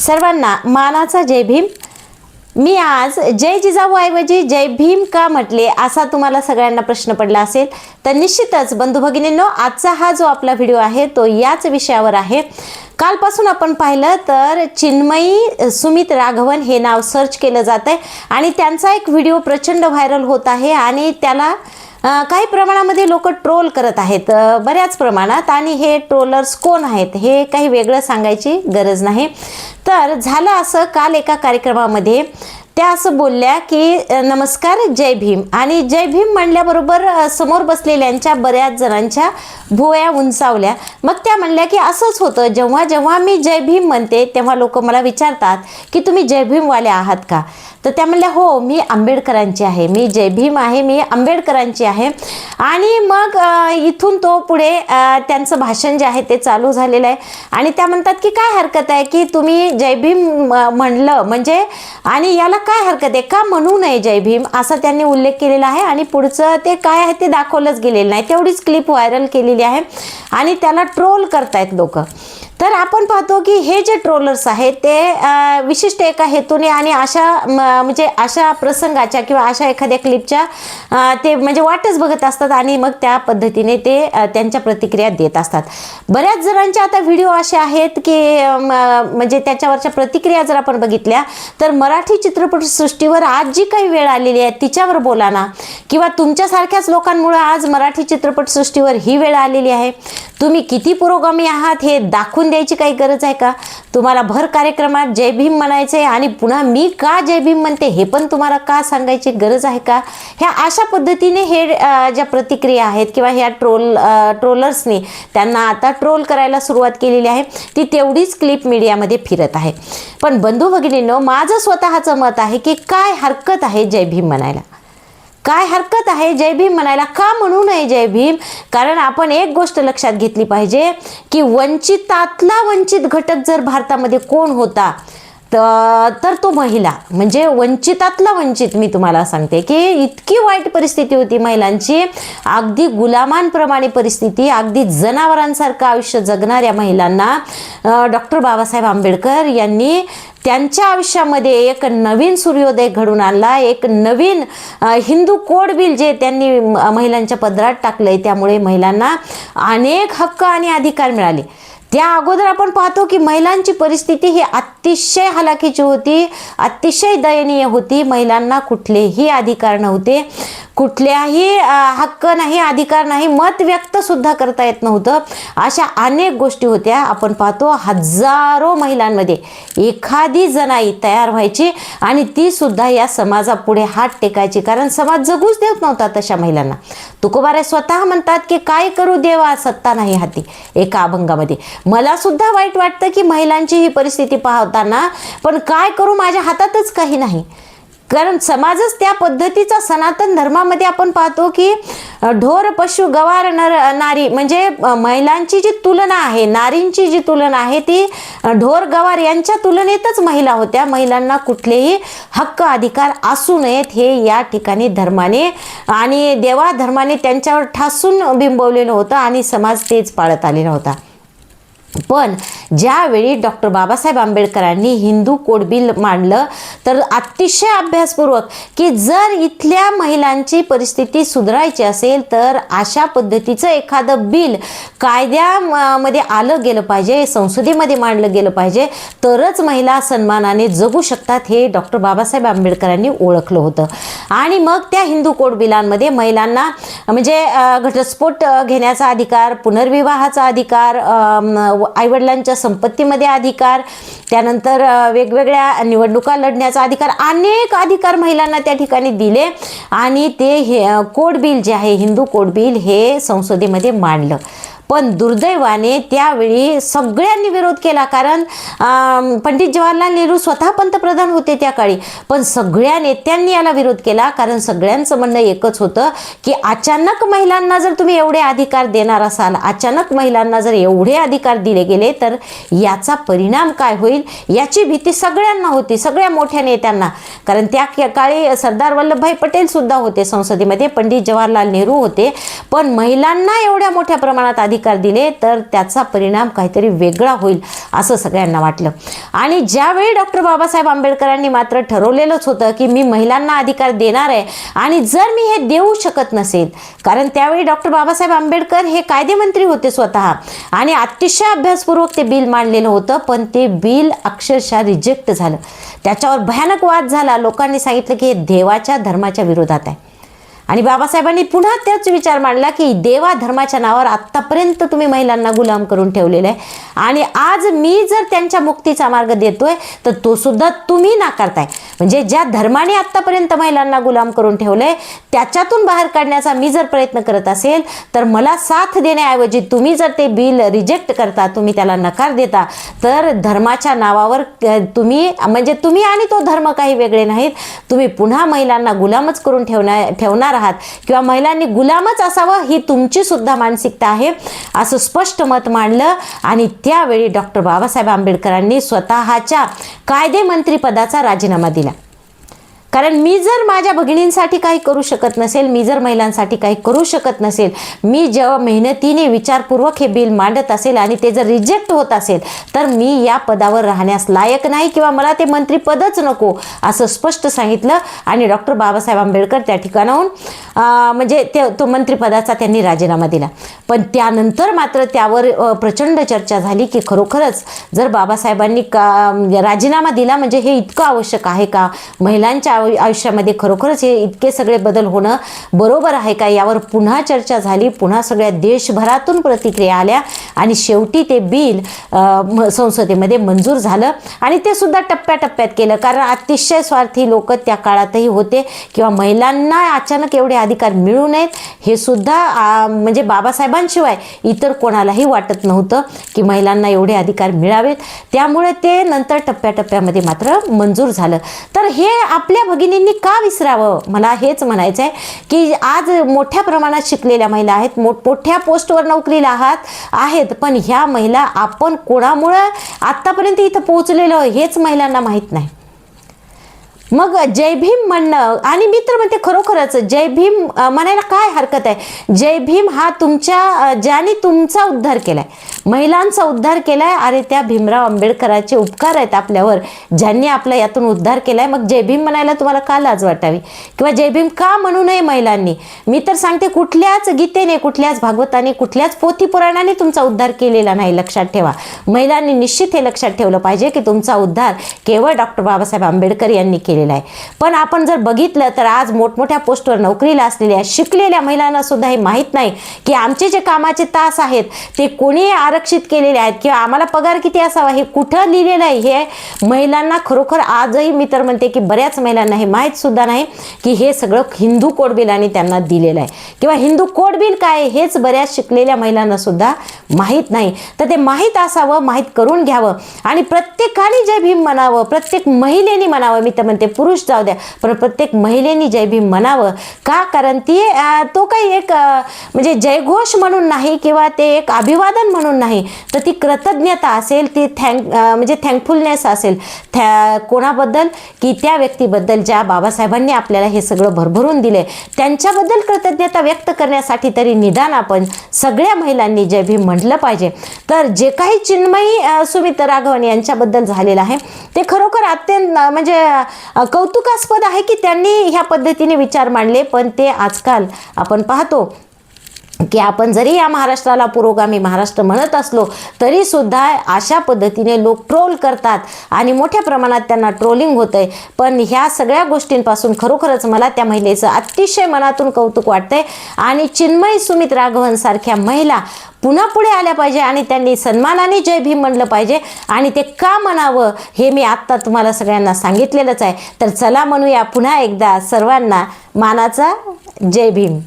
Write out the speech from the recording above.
सर्वांना मानाचा जय भीम. मी आज जय जिजाऊ ऐवजी जय भीम का म्हटले असा तुम्हाला सगळ्यांना प्रश्न पडला असेल तर निश्चितच बंधू भगिनींनो आजचा हा जो आपला व्हिडिओ आहे तो याच विषयावर आहे. कालपासून आपण पाहिलं तर चिन्मयी सुमित राघवन हे नाव सर्च केलं जात आहे आणि त्यांचा एक व्हिडिओ प्रचंड व्हायरल होत आहे आणि त्याला काही प्रमाणामध्ये लोक ट्रोल करत आहेत. बऱ्याच प्रमाणात आणि हे ट्रोलर्स कोण आहेत हे काही वेगळं सांगायची गरज नाही. तर झालं असं काल एका कार्यक्रमामध्ये त्या असं बोलल्या की नमस्कार जय भीम. आणि जय भीम म्हणल्याबरोबर समोर बसलेल्यांच्या बऱ्याच जणांच्या भुवया उंचावल्या. मग त्या म्हणल्या की असंच होतं. जेव्हा जेव्हा मी जय भीम म्हणते तेव्हा लोक मला विचारतात की तुम्ही जय भीमवाले आहात का? तर त्या म्हणल्या हो मी आंबेडकरांची आहे. मी जय भीम आहे मी आंबेडकरांची आहे. आणि मग इथून तो पुढे त्यांचं भाषण जे आहे ते चालू झालेलं आहे. आणि त्या म्हणतात की काय हरकत आहे की तुम्ही जय भीम म्हणलं म्हणजे आणि याला काय हरकत आहे? का म्हणू नये जय भीम? असा त्यांनी उल्लेख केलेला आहे. आणि पुढचं ते काय आहे ते दाखवलंच गेलेलं नाही. तेवढीच क्लिप व्हायरल केलेली आहे. आणि त्याला ट्रोल करतायत लोक. तर आपण पाहतो की हे जे ट्रोलर्स आहेत ते विशिष्ट एका हेतूने आणि अशा म्हणजे अशा प्रसंगाच्या किंवा अशा एखाद्या क्लिपच्या ते म्हणजे वाटच बघत असतात आणि मग त्या पद्धतीने ते त्यांच्या प्रतिक्रिया देत असतात. बऱ्याच जणांचे आता व्हिडिओ असे आहेत की म्हणजे त्याच्यावरच्या प्रतिक्रिया जर आपण बघितल्या तर मराठी चित्रपटसृष्टीवर आज जी काही वेळ आलेली आहे तिच्यावर बोला ना. किंवा तुमच्यासारख्याच लोकांमुळे आज मराठी चित्रपटसृष्टीवर ही वेळ आलेली आहे. तुम्ही किती पुरोगामी आहात हे दाखवून द्यायची काही गरज आहे का? तुम्हाला भर कार्यक्रमात जय भीम म्हणायचं आहे आणि पुन्हा मी का जय भीम म्हणते हे पण तुम्हाला का सांगायची गरज आहे का? ह्या अशा पद्धतीने हे ज्या प्रतिक्रिया आहेत किंवा ह्या ट्रोल ट्रोलर्सनी त्यांना आता ट्रोल करायला सुरुवात केलेली आहे ती तेवढीच क्लिप मीडियामध्ये फिरत आहे. पण बंधू भगिनींनो माझं स्वतःचं मत आहे की काय हरकत आहे जय भीम म्हणायला? काय हरकत आहे? जय भीम म्हणायला का म्हणू नये जय भीम? कारण आपण एक गोष्ट लक्षात घेतली पाहिजे की वंचितातला वंचित घटक जर भारतामध्ये कोण होता तर तो महिला म्हणजे वंचितातला वंचित मी तुम्हाला सांगते की इतकी वाईट परिस्थिती होती महिलांची. अगदी गुलामांप्रमाणे परिस्थिती अगदी जनावरांसारखं आयुष्य जगणाऱ्या महिलांना डॉक्टर बाबासाहेब आंबेडकर यांनी त्यांच्या आयुष्यामध्ये एक नवीन सूर्योदय घडून आणला एक नवीन हिंदू कोड बिल जे त्यांनी म- महिलांच्या पदरात टाकलंय त्यामुळे महिलांना अनेक हक्क आणि अधिकार मिळाले. त्या अगोदर आपण पाहतो की महिलांची परिस्थिती ही अतिशय हलाखीची होती अतिशय दयनीय होती. महिलांना कुठलेही अधिकार नव्हते. कुठल्याही हक्क नाही अधिकार नाही मत व्यक्त सुद्धा करता येत नव्हतं. अशा अनेक गोष्टी होत्या. आपण पाहतो हजारो महिलांमध्ये एखादी जनाई तयार व्हायची आणि ती सुद्धा या समाजापुढे हात टेकायची. कारण समाज जगूच देत नव्हता तशा महिलांना. तुकोबारे स्वतः म्हणतात की काय करू देवा सत्ता नाही हाती एका अभंगामध्ये. मला सुद्धा वाईट वाटतं की महिलांची ही परिस्थिती पाहताना पण काय करू माझ्या हातातच काही नाही. कारण समाजच त्या पद्धतीचा सनातन धर्मामध्ये आपण पाहतो की ढोर पशु गवार नर नारी म्हणजे महिलांची जी तुलना आहे नारींची जी तुलना आहे ती ढोर गवार यांच्या तुलनेतच महिला होत्या. महिलांना कुठलेही हक्क अधिकार असू नयेत हे या ठिकाणी धर्माने आणि देवा धर्माने त्यांच्यावर ठासून बिंबवलेलं होतं आणि समाज तेच पाळत आलेला होता. पण ज्यावेळी डॉक्टर बाबासाहेब आंबेडकरांनी हिंदू कोड बिल मांडलं तर अतिशय अभ्यासपूर्वक की जर इथल्या महिलांची परिस्थिती सुधारायची असेल तर अशा पद्धतीचं एखादं बिल कायद्यामध्ये आलं गेलं पाहिजे संसदेमध्ये मांडलं गेलं पाहिजे तरच महिला सन्मानाने जगू शकतात हे डॉक्टर बाबासाहेब आंबेडकरांनी ओळखलं होतं. आणि मग त्या हिंदू कोड बिलांमध्ये महिलांना म्हणजे घटस्फोट घेण्याचा अधिकार पुनर्विवाहाचा अधिकार आईवडिलांच्या संपत्तीमध्ये अधिकार त्यानंतर वेगवेगळ्या निवडणुका लढण्याचा अधिकार अनेक अधिकार महिलांना त्या ठिकाणी दिले आणि ते हे कोड बिल जे आहे हिंदू कोड बिल हे संसदेमध्ये मांडलं. पण दुर्दैवाने त्यावेळी सगळ्यांनी विरोध केला कारण पंडित जवाहरलाल नेहरू स्वतः पंतप्रधान होते त्या काळी. पण सगळ्या नेत्यांनी याला विरोध केला कारण सगळ्यांचं म्हणणं एकच होतं की अचानक महिलांना जर तुम्ही एवढे अधिकार देणार असाल अचानक महिलांना जर एवढे अधिकार दिले गेले तर याचा परिणाम काय होईल? याची भीती सगळ्यांना होती सगळ्या मोठ्या नेत्यांना. कारण त्या काळी सरदार वल्लभभाई पटेल सुद्धा होते संसदेमध्ये पंडित जवाहरलाल नेहरू होते. पण महिलांना एवढ्या मोठ्या प्रमाणात अधिकार अधिकार दिले तर त्याचा परिणाम काहीतरी वेगळा होईल असं सगळ्यांना वाटलं. आणि ज्यावेळी डॉक्टर बाबासाहेब आंबेडकरांनी मात्र ठरवलेलंच होतं की मी महिलांना अधिकार देणार आहे आणि जर मी हे देऊ शकत नसेल कारण त्यावेळी डॉक्टर बाबासाहेब आंबेडकर हे कायदेमंत्री होते स्वतः आणि अतिशय अभ्यासपूर्वक ते बिल मांडलेलं होतं पण ते बिल अक्षरशः रिजेक्ट झालं. त्याच्यावर भयानक वाद झाला. लोकांनी सांगितलं की हे देवाच्या धर्माच्या विरोधात आहे. आणि बाबासाहेबांनी पुन्हा त्याच विचार मांडला की देवा धर्माच्या नावावर आत्तापर्यंत तुम्ही महिलांना गुलाम करून ठेवलेलं आहे. आणि आज मी जर त्यांच्या मुक्तीचा मार्ग देतोय तर तो सुद्धा तुम्ही नाकारताय. म्हणजे ज्या धर्माने आत्तापर्यंत महिलांना गुलाम करून ठेवलंय त्याच्यातून बाहेर काढण्याचा मी जर प्रयत्न करत असेल तर मला साथ देण्याऐवजी तुम्ही जर ते बिल रिजेक्ट करता तुम्ही त्याला नकार देता तर धर्माच्या नावावर तुम्ही म्हणजे तुम्ही आणि तो धर्म काही वेगळे नाहीत. तुम्ही पुन्हा महिलांना गुलामच करून ठेवण्या ठेवणार आहात किंवा महिलांनी गुलामच असावं ही तुमची सुद्धा मानसिकता आहे असं स्पष्ट मत मांडलं. आणि त्यावेळी डॉक्टर बाबासाहेब आंबेडकरांनी स्वतःच्या कायदेमंत्रीपदाचा राजीनामा दिला. कारण मी जर माझ्या भगिनींसाठी काही करू शकत नसेल मी जर महिलांसाठी काही करू शकत नसेल मी जेव्हा मेहनतीने विचारपूर्वक हे बिल मांडत असेल आणि ते जर रिजेक्ट होत असेल तर मी या पदावर राहण्यास लायक नाही किंवा मला ते मंत्रीपदच नको असं स्पष्ट सांगितलं आणि डॉक्टर बाबासाहेब आंबेडकर त्या ठिकाणाहून म्हणजे ते तो मंत्रिपदाचा त्यांनी राजीनामा दिला. पण त्यानंतर मात्र त्यावर प्रचंड चर्चा झाली की खरोखरच जर बाबासाहेबांनी का राजीनामा दिला म्हणजे हे इतकं आवश्यक आहे का? महिलांच्या आयुष्यामध्ये खरोखरच हे इतके सगळे बदल होणं बरोबर आहे का? यावर पुन्हा चर्चा झाली. पुन्हा सगळ्या देशभरातून प्रतिक्रिया आल्या आणि शेवटी ते बिल संसदेमध्ये मंजूर झालं आणि ते सुद्धा टप्प्याटप्प्यात केलं. कारण अतिशय स्वार्थी लोक त्या काळातही होते किंवा महिलांना अचानक एवढे अधिकार मिळू नयेत हे सुद्धा म्हणजे बाबासाहेबांशिवाय इतर कोणालाही वाटत नव्हतं की महिलांना एवढे अधिकार मिळावेत. त्यामुळे ते नंतर टप्प्याटप्प्यामध्ये मात्र मंजूर झालं. तर हे आपल्या भगिनींनी का विसरावं? मला हेच म्हणायचं आहे की आज मोठ्या प्रमाणात शिकलेल्या महिला आहेत मोठमोठ्या पोस्टवर नोकरीला आहात आहेत पण ह्या महिला आपण कोणामुळं आत्तापर्यंत इथं पोहोचलेलो हेच महिलांना माहीत नाही. मग जय भीम म्हणणं आणि मी तर म्हणते खरोखरच जय भीम म्हणायला काय हरकत आहे? जय भीम हा तुमच्या ज्याने तुमचा उद्धार केलाय महिलांचा उद्धार केलाय अरे त्या भीमराव आंबेडकराचे उपकार आहेत आपल्यावर ज्यांनी आपला यातून उद्धार केलाय. मग जय भीम म्हणायला तुम्हाला का लाज वाटावी? किंवा जय भीम का म्हणू नये महिलांनी? मी तर सांगते कुठल्याच गीतेने कुठल्याच भागवताने कुठल्याच पोथी पुराणाने तुमचा उद्धार केलेला नाही लक्षात ठेवा. महिलांनी निश्चित हे लक्षात ठेवलं पाहिजे की तुमचा उद्धार केवळ डॉक्टर बाबासाहेब आंबेडकर यांनी केला केलेला आहे पण आपण जर बघितलं तर आज मोठमोठ्या पोस्टवर नोकरीला असलेल्या शिकलेल्या महिलांना सुद्धा हे माहीत नाही की आमचे जे कामाचे तास आहेत ते कोणी आरक्षित केलेले आहेत किंवा आम्हाला पगार किती असावा हे कुठं लिहिलेलं आहे? हे महिलांना खरोखर आजही मी तर म्हणते की बऱ्याच महिलांना हे माहीत सुद्धा नाही की हे सगळं हिंदू कोडबिलाने त्यांना दिलेलं आहे. किंवा हिंदू कोडबिल काय हेच बऱ्याच शिकलेल्या महिलांना सुद्धा माहीत नाही. तर ते माहीत असावं माहीत करून घ्यावं आणि प्रत्येकाने जय भीम म्हणावं प्रत्येक महिलेने म्हणावं मी तर म्हणते पुरुष जाऊ द्या. पण प्रत्येक महिलेने जय भीम म्हणावं का? कारण ती तो काही एक म्हणजे जयघोष म्हणून नाही किंवा ते एक अभिवादन म्हणून नाही तर ती कृतज्ञता असेल ती थँक म्हणजे थँकफुलनेस असेल थॅ कोणाबद्दल? की त्या व्यक्तीबद्दल ज्या बाबासाहेबांनी आपल्याला हे सगळं भरभरून दिले त्यांच्याबद्दल कृतज्ञता व्यक्त करण्यासाठी तरी निदान आपण सगळ्या महिलांनी जय भीम म्हटलं पाहिजे. तर जे काही चिन्मयी सुमित राघवन यांच्याबद्दल झालेलं आहे ते खरोखर अत्यंत म्हणजे कौतुकास्पद आहे की त्यांनी ह्या पद्धतीने विचार मांडले पण ते आजकाल आपण पाहतो की आपण जरी या महाराष्ट्राला पुरोगामी महाराष्ट्र म्हणत असलो तरी सुद्धा अशा पद्धतीने लोक ट्रोल करतात आणि मोठ्या प्रमाणात त्यांना ट्रोलिंग होतंय. पण ह्या सगळ्या गोष्टींपासून खरोखरच मला त्या महिलेचं अतिशय मनातून कौतुक वाटतंय. आणि चिन्मय सुमित राघवनसारख्या महिला पुन्हा पुढे आल्या पाहिजे आणि त्यांनी सन्मानाने जय भीम म्हणलं पाहिजे. आणि ते का म्हणावं हे मी आत्ता तुम्हाला सगळ्यांना सांगितलेलंच आहे. तर चला म्हणूया पुन्हा एकदा सर्वांना मानाचा जय भीम.